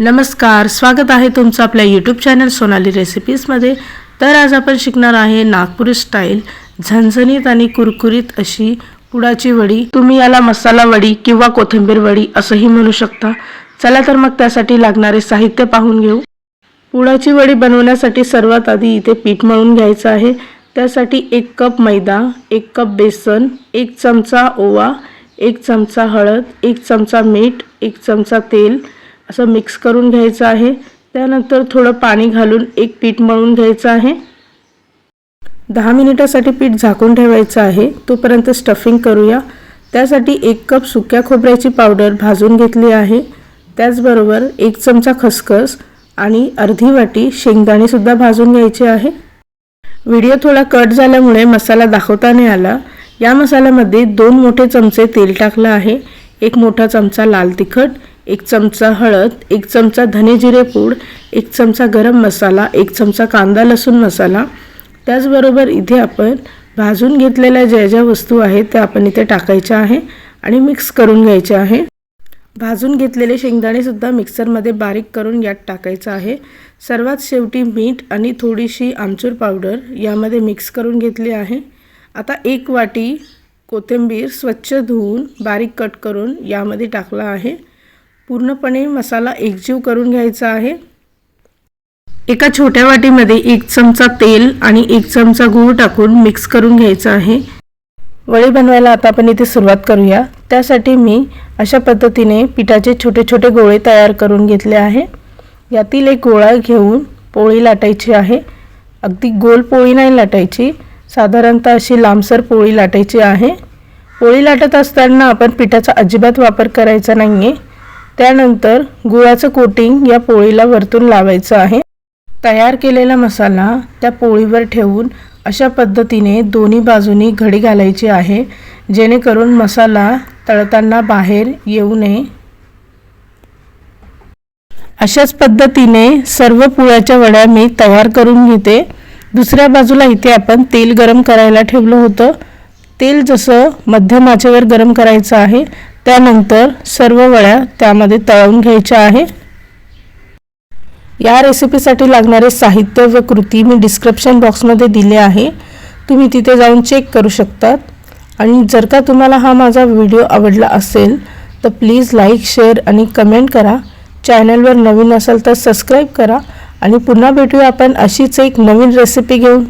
नमस्कार स्वागत आहे तुमचं आपल्या यूट्यूब चॅनल सोनाली रेसिपीजमध्ये तर आज आपण शिकणार आहे नागपुरी स्टाईल झणझणीत आणि कुरकुरीत अशी पुडाची वडी. तुम्ही याला मसाला वडी किंवा कोथिंबीर वडी असंही म्हणू शकता. चला तर मग त्यासाठी लागणारे साहित्य पाहून घेऊ. पुडाची वडी बनवण्यासाठी सर्वात आधी इथे पीठ मळून घ्यायचं आहे. त्यासाठी एक कप मैदा एक कप बेसन एक चमचा ओवा एक चमचा हळद एक चमचा मीठ एक चमचा तेल असं मिक्स करून घ्यायचं आहे. त्यानंतर थोडं पाणी घालून एक पीठ मळून घ्यायचं आहे. दहा मिनिटासाठी पीठ झाकून ठेवायचं आहे. तोपर्यंत स्टफिंग करूया. त्यासाठी एक कप सुक्या खोबऱ्याची पावडर भाजून घेतली आहे. त्याचबरोबर एक चमचा खसखस आणि अर्धी वाटी शेंगदाणेसुद्धा भाजून घ्यायचे आहे. व्हिडिओ थोडा कट झाल्यामुळे मसाला दाखवता नाही आला. या मसाल्यामध्ये दोन मोठे चमचे तेल टाकलं आहे. एक मोठा चमचा लाल तिखट एक चमचा हळद एक चमचा धने जिरे पूड एक चमचा गरम मसाला एक चमचा कांदा लसूण मसाला. त्याचबरोबर इथे आपण भाजून घेतलेल्या ज्या ज्या वस्तू आहेत त्या आपण इथे टाकायच्या आहे आणि मिक्स करून घ्यायच्या आहे. भाजून घेतलेले शेंगदाणेसुद्धा मिक्सरमध्ये बारीक करून यात टाकायचं आहे. सर्वात शेवटी मीठ आणि थोडीशी आमचूर पावडर यामध्ये मिक्स करून घेतली आहे. आता एक वाटी कोथिंबीर स्वच्छ धुवून बारीक कट करून यामध्ये टाकला आहे. पूर्णपणे मसाला एकजीव करून घ्यायचा आहे. एका छोट्या वाटीमध्ये एक चमचा तेल आणि एक चमचा गूळ टाकून मिक्स करून घ्यायचा आहे. वडी बनवायला आता आपण इथे सुरुवात करूया. त्यासाठी मी अशा पद्धतीने पिठाचे छोटे छोटे गोळे तयार करून घेतले आहे. यातील एक गोळा घेऊन पोळी लाटायची आहे. अगदी गोल पोळी नाही लाटायची साधारणतः अशी लांबसर पोळी लाटायची आहे. पोळी लाटत असताना आपण पिठाचा अजिबात वापर करायचा नाही आहे त्यानंतर गुळाचं कोटिंग या पोळीला वरतून लावायचं आहे. तयार केलेला मसाला त्या पोळीवर ठेवून अशा पद्धतीने दोन्ही बाजूनी घडी घालायची आहे जेणेकरून मसाला तळताना बाहेर येऊ नये. अशाच पद्धतीने सर्व पोळ्याच्या वड्या मी तयार करून घेते. दुसऱ्या बाजूला इथे आपण तेल गरम करायला ठेवलं होतं. तेल जसं मध्यम आचेवर गरम करायचं आहे त्यानंतर सर्व वड्या त्यामध्ये तळून घ्यायच्या आहे. या रेसिपीसाठी लागणारे साहित्य व कृती मी डिस्क्रिप्शन बॉक्समध्ये दिले आहे. तुम्ही तिथे जाऊन चेक करू शकतात. आणि जर का तुम्हाला हा माझा व्हिडिओ आवडला असेल तर प्लीज लाईक शेअर आणि कमेंट करा. चॅनलवर नवीन असाल तर सबस्क्राईब करा. आणि पुन्हा भेटूया आपण अशीच एक नवीन रेसिपी घेऊन.